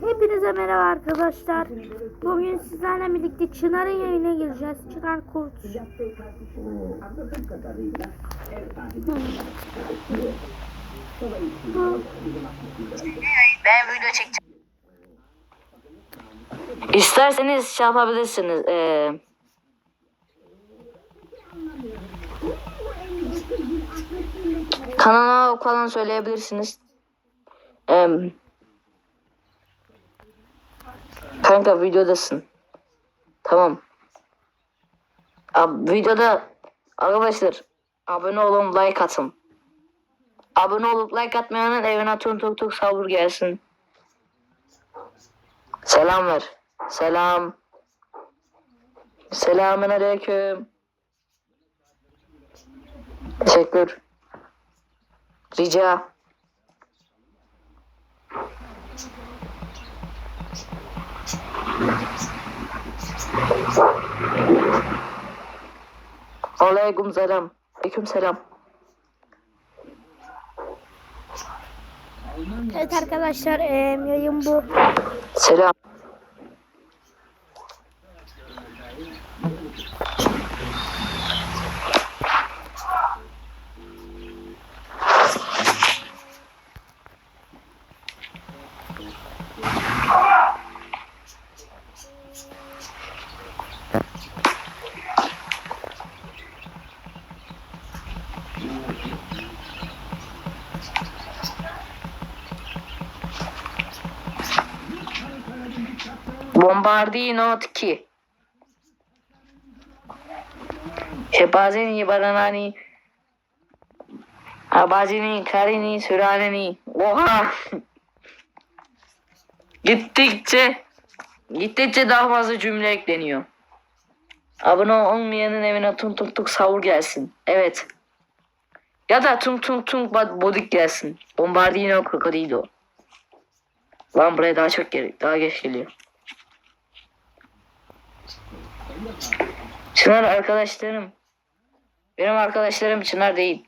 Hepinize merhaba arkadaşlar. Bugün sizlerle birlikte Çınar'ın yayına gireceğiz. Çınar Kurt. Ben video çekeceğim. İsterseniz şey yapabilirsiniz. Ee, kanala falan söyleyebilirsiniz. Ee, kanka videodasın. Tamam. Abi, videoda arkadaşlar abone olun like atın. Abone olup like atmayanın evine tun tuk tuk savur gelsin. Selam ver. Selam. Selamun aleyküm. Teşekkür. Rica. Aleyküm selam. Aleyküm selam. evet arkadaşlar em, yayın bu. Selam. Bombardino 2. Şebazini baranani Abazini karini süraneni. Oha! Gittikçe Gittikçe daha fazla cümle ekleniyor. Abone olmayanın evine tung tung tung savur gelsin. Evet. Ya da tung tung tung bodik gelsin. Bombardino krokodilo Lan buraya daha çok gerek daha geç geliyor Çınar arkadaşlarım. Benim arkadaşlarım Çınar değil.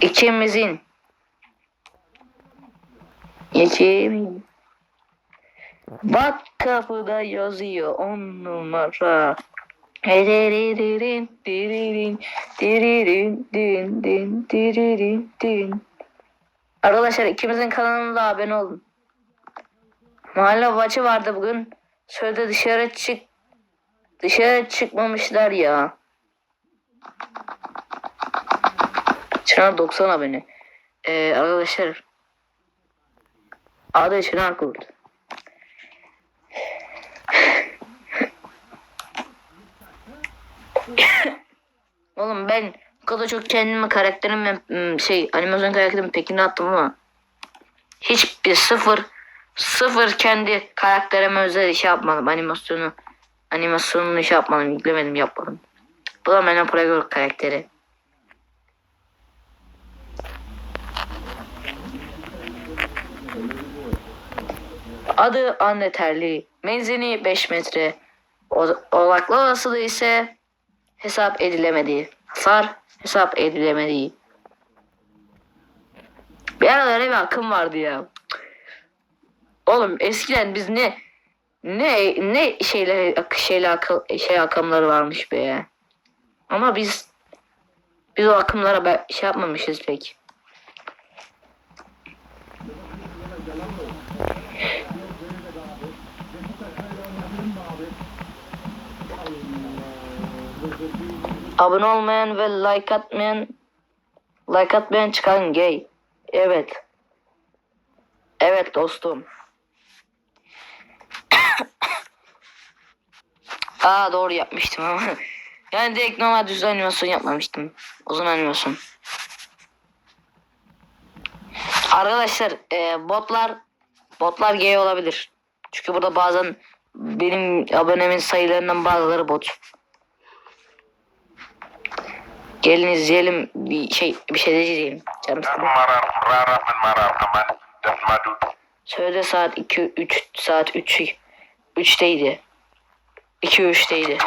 İkimizin İkimizin Bak kapıda yazıyor on numara. Diririn, diririn, diririn, din, din, diririn, din. Arkadaşlar ikimizin kanalına abone olun. Mahalle maçı vardı bugün. Şöyle dışarı çık dışarı çıkmamışlar ya. Çınar 90 abone. Ee, arkadaşlar adı Çınar Kurt. Oğlum ben bu kadar çok kendimi karakterimi ım, şey animasyon karakterimi pekine attım ama hiçbir sıfır sıfır kendi karakterime özel iş yapmadım animasyonu animasyonunu iş yapmadım yüklemedim yapmadım. Bu da benim Pragor karakteri. Adı Anne Terli. Menzili 5 metre. O- Oğlaklı olasılığı ise hesap edilemediği. Hasar hesap edilemediği. Bir ara öyle bir akım vardı ya. Oğlum eskiden biz ne ne ne şeyler şeyler akıl şey akımları varmış be. Ama biz biz o akımlara şey yapmamışız pek. Abone olmayan ve like atmayan like atmayan çıkan gay. Evet. Evet dostum. Aa doğru yapmıştım ama. Yani direkt normal düz animasyon yapmamıştım. Uzun animasyon. Arkadaşlar e, botlar botlar gay olabilir. Çünkü burada bazen benim abonemin sayılarından bazıları bot. Gelin izleyelim bir şey bir şey diyeceğim. Canım Söyle saat 2 3 saat 3 3'teydi. 2 3'teydi.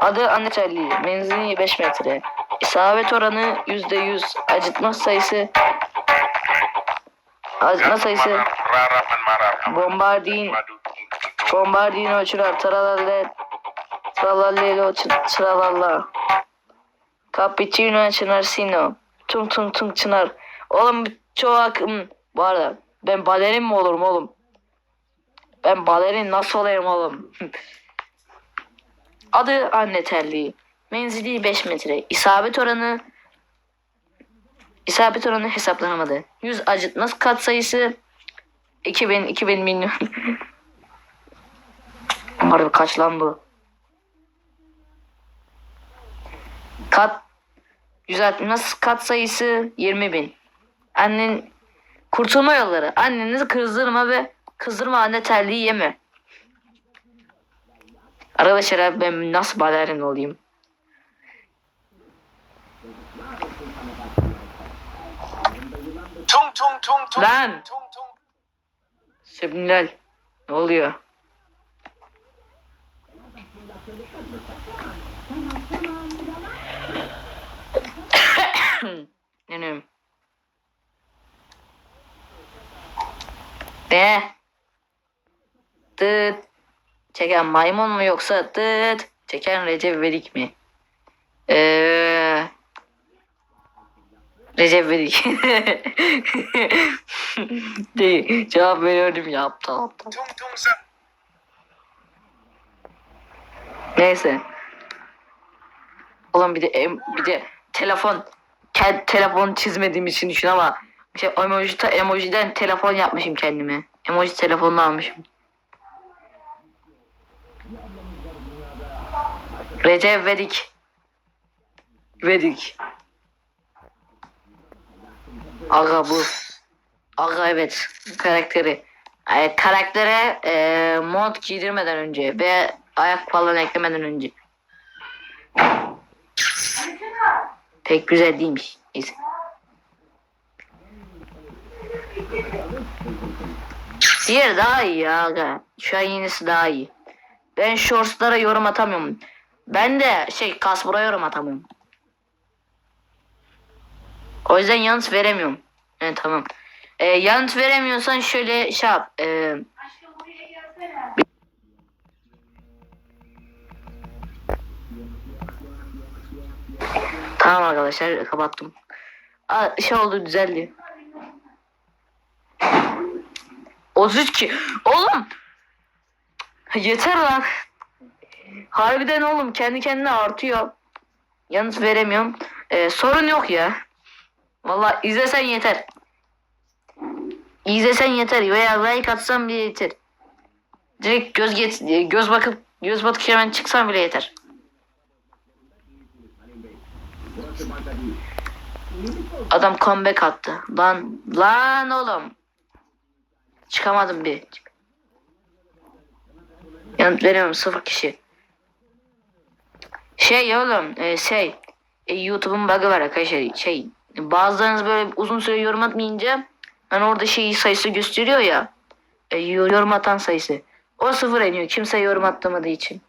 Adı Annetelli. Menzili 5 metre. İsabet oranı %100. Acıtma sayısı Acıtma sayısı marah. Bombardin Bombardino uçurar Tralalle Tralalla Cappuccino Çınarsino Tung tung tung çınar. Oğlum çoğu akım Bu arada ben balerin mi olurum oğlum? Ben balerin nasıl olayım oğlum? Adı anne terliği. Menzili 5 metre. İsabet oranı İsabet oranı hesaplanamadı. 100 acıtma katsayısı 2000 2000 milyon. Harbi kaç lan bu? Kat 160 kat sayısı 20 bin. Annen kurtulma yolları. Annenizi kızdırma ve kızdırma anne terliği yeme. Arkadaşlar ben nasıl balerin olayım? Tung tung tung tung. Lan! Tung tung. Subliminal. Ne oluyor? ne ne? Ne? Dıt. Çeken maymun mu yoksa dıt. Çeken Recep İvedik mi? Eee... Recep İvedik. Değil. Cevap veriyorum ya aptal aptal. Sen. Neyse. Oğlum bir de bir de telefon telefon çizmediğim için düşün ama şey emoji emojiden telefon yapmışım kendime. Emoji telefonunu almışım. Recep Vedik. Vedik. Aga bu. Aga evet karakteri. E, karaktere e, mod giydirmeden önce ve ayak falan eklemeden önce. Pek güzel değilmiş. Neyse. Diğer daha iyi ya. Şu an yenisi daha iyi. Ben shortslara yorum atamıyorum. Ben de şey Kasper'a yorum atamıyorum. O yüzden yanıt veremiyorum. Evet tamam. Ee, yanıt veremiyorsan şöyle şey yap. Ee, Tamam arkadaşlar kapattım. Aa, şey oldu düzeldi. 33 ki. Oğlum. Yeter lan. Harbiden oğlum kendi kendine artıyor. Yanıt veremiyorum. Ee, sorun yok ya. Vallahi izlesen yeter. İzlesen yeter veya like atsan bile yeter. Direkt göz get göz bakıp göz bakıp hemen çıksan bile yeter. Adam comeback attı. Lan lan oğlum. Çıkamadım bir. Yanıt veriyorum sıfır kişi. Şey oğlum e, şey e, YouTube'un bug'ı var arkadaşlar. Şey bazılarınız böyle uzun süre yorum atmayınca ben orada şey sayısı gösteriyor ya. E, yorum atan sayısı. O sıfır iniyor. Kimse yorum atmadığı için.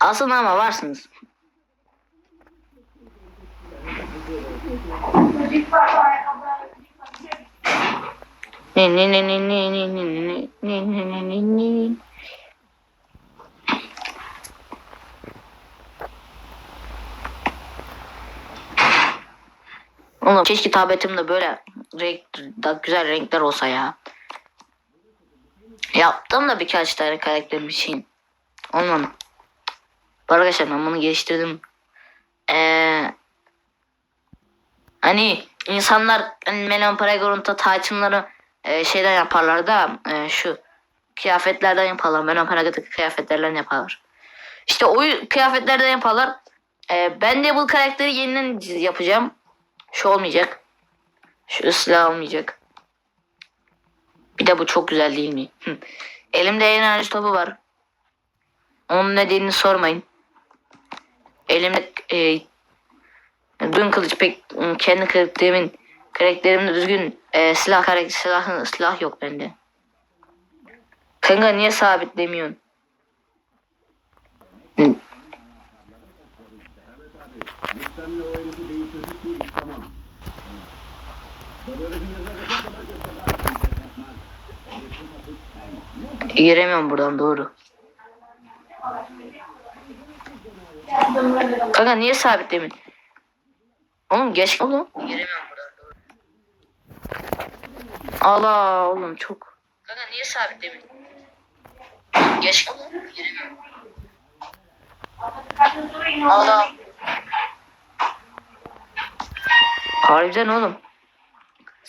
Aslında ama varsınız. Ne ne ne ne ne ne ne ne ne ne ne ne Oğlum keşke tabletimde böyle renk, da güzel renkler olsa ya. Yaptım da birkaç tane karakter bir şeyin. Olmadı. Arkadaşlar ben bunu geliştirdim. Eee Hani insanlar hani Melon Paragon'da taytımları e, şeyden yaparlar da e, şu kıyafetlerden yaparlar. Melon Paragon'daki kıyafetlerden yaparlar. İşte o kıyafetlerden yaparlar. E, ben de bu karakteri yeniden yapacağım. Şu olmayacak. Şu ıslah olmayacak. Bir de bu çok güzel değil mi? Elimde enerji topu var. Onun nedenini sormayın. Elimde e, Dün kılıç pek kendi karakterimin karakterimde düzgün e, silah karakter silah, silah yok bende. Kanka niye sabitlemiyorsun? Hı. Giremiyorum buradan doğru. Kanka niye sabitlemiyorsun? Oğlum geç oğlum. Giremiyorum. Allah oğlum çok. Kanka niye sabitlemiyorsun? Geç. Giremiyorum. Allah. Harbiden oğlum.